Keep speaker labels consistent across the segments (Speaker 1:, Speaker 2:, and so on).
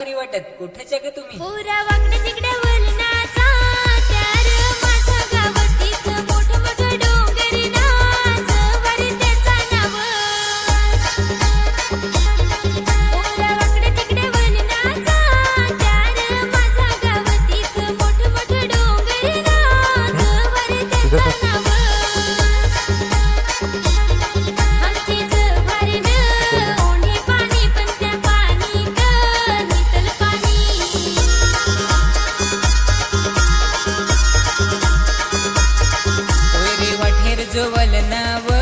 Speaker 1: वाटत. कुठेच ग तुम्ही?
Speaker 2: पोरा वाकडा પ્રજ્વલના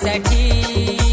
Speaker 2: sexy.